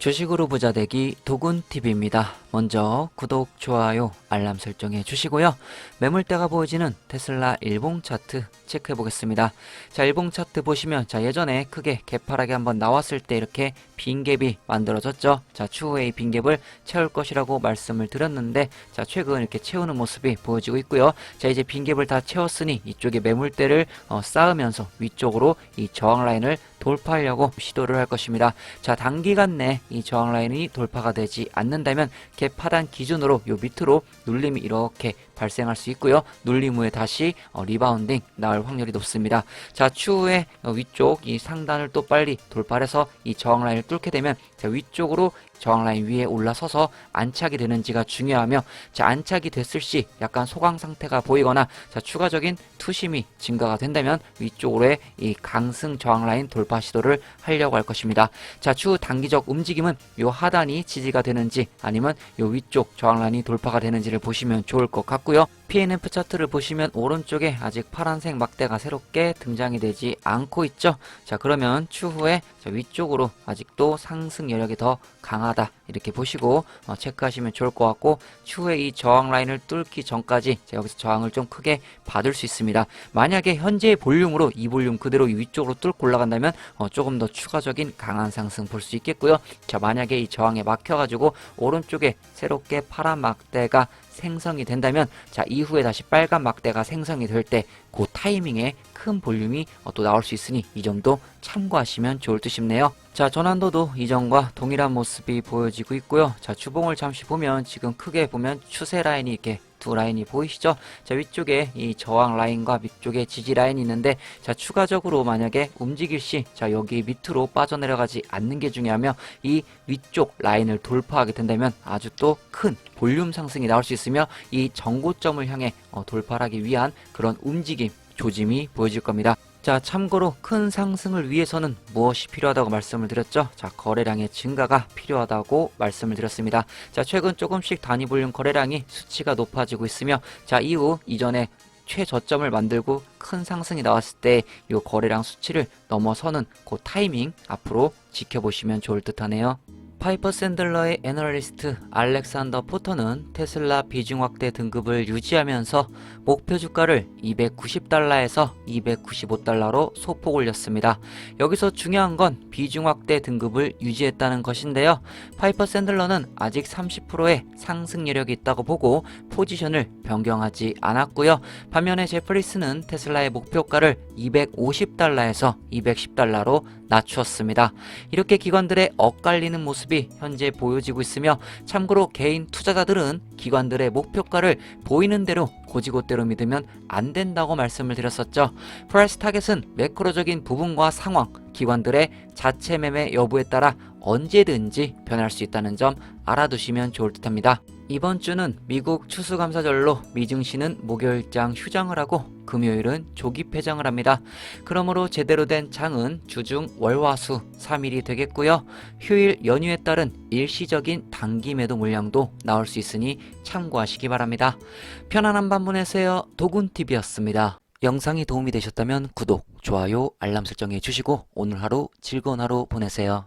주식으로 부자 되기 도군TV입니다. 먼저 구독, 좋아요, 알람 설정해 주시고요. 매물대가 보여지는 테슬라 일봉 차트 체크해 보겠습니다. 자, 일봉 차트 보시면 자, 예전에 크게 개파락이 한번 나왔을 때 이렇게 빈갭이 만들어졌죠. 자, 추후에 이 빈갭을 채울 것이라고 말씀을 드렸는데 자, 최근 이렇게 채우는 모습이 보여지고 있고요. 자, 이제 빈갭을 다 채웠으니 이쪽에 매물대를 어, 쌓으면서 위쪽으로 이 저항 라인을 돌파하려고 시도를 할 것입니다. 자, 단기간 내 이 저항 라인이 돌파가 되지 않는다면 갭 하단 기준으로 요 밑으로 눌림이 이렇게 발생할 수 있고요. 눌림 후에 다시 어, 리바운딩 나올 확률이 높습니다. 자, 추후에 어, 위쪽 이 상단을 또 빨리 돌파해서 이 저항 라인을 뚫게 되면 자, 위쪽으로 저항 라인 위에 올라서서 안착이 되는지가 중요하며 자, 안착이 됐을 시 약간 소강 상태가 보이거나 자, 추가적인 투심이 증가가 된다면 위쪽으로의 이 강승 저항 라인 돌파 시도를 하려고 할 것입니다. 자, 추후 단기적 움직임은 요 하단이 지지가 되는지 아니면 요 위쪽 저항 라인이 돌파가 되는지를 보시면 좋을 것 같고요. PNF 차트를 보시면 오른쪽에 아직 파란색 막대가 새롭게 등장이 되지 않고 있죠. 자, 그러면 추후에 자, 위쪽으로 아직도 상승 여력이 더 강하다. 이렇게 보시고 어, 체크하시면 좋을 것 같고 추후에 이 저항 라인을 뚫기 전까지 자, 여기서 저항을 좀 크게 받을 수 있습니다. 만약에 현재의 볼륨으로 이 볼륨 그대로 이 위쪽으로 뚫고 올라간다면 어, 조금 더 추가적인 강한 상승 볼 수 있겠고요. 자, 만약에 이 저항에 막혀가지고 오른쪽에 새롭게 파란 막대가 생성이 된다면 자 이후에 다시 빨간 막대가 생성이 될 때 그 타이밍에 큰 볼륨이 어, 또 나올 수 있으니 이 점도 참고하시면 좋을 듯 싶네요. 자 전환도도 이전과 동일한 모습이 보여지고 있고요. 자 주봉을 잠시 보면 지금 크게 보면 추세 라인이 이렇게 두 라인이 보이시죠? 자 위쪽에 이 저항 라인과 밑쪽에 지지 라인이 있는데 자 추가적으로 만약에 움직일 시 자 여기 밑으로 빠져내려가지 않는 게 중요하며 이 위쪽 라인을 돌파하게 된다면 아주 또 큰 볼륨 상승이 나올 수 있으며 이 정고점을 향해 어, 돌파하기 위한 그런 움직임 조짐이 보여질 겁니다. 자, 참고로 큰 상승을 위해서는 무엇이 필요하다고 말씀을 드렸죠? 자, 거래량의 증가가 필요하다고 말씀을 드렸습니다. 자, 최근 조금씩 단위 볼륨 거래량이 수치가 높아지고 있으며, 자, 이후 이전에 최저점을 만들고 큰 상승이 나왔을 때 이 거래량 수치를 넘어서는 그 타이밍 앞으로 지켜보시면 좋을 듯 하네요. 파이퍼 샌들러의 애널리스트 알렉산더 포터는 테슬라 비중 확대 등급을 유지하면서 목표 주가를 290달러에서 295달러로 소폭 올렸습니다. 여기서 중요한 건 비중 확대 등급을 유지했다는 것인데요. 파이퍼 샌들러는 아직 30%의 상승 여력이 있다고 보고 포지션을 변경하지 않았고요. 반면에 제프리스는 테슬라의 목표가를 250달러에서 210달러로 낮추었습니다. 이렇게 기관들의 엇갈리는 모습이 현재 보여지고 있으며 참고로 개인 투자자들은 기관들의 목표가를 보이는 대로 고지고대로 믿으면 안 된다고 말씀을 드렸었죠. 프라이스 타겟은 매크로적인 부분과 상황, 기관들의 자체 매매 여부에 따라 언제든지 변할 수 있다는 점 알아두시면 좋을 듯합니다. 이번 주는 미국 추수감사절로 미증시는 목요일장 휴장을 하고 금요일은 조기 폐장을 합니다. 그러므로 제대로 된 장은 주중 월화수 3일이 되겠고요. 휴일 연휴에 따른 일시적인 단기 매도 물량도 나올 수 있으니 참고하시기 바랍니다. 편안한 밤 보내세요. 도군TV였습니다. 영상이 도움이 되셨다면 구독, 좋아요, 알람 설정해 주시고 오늘 하루 즐거운 하루 보내세요.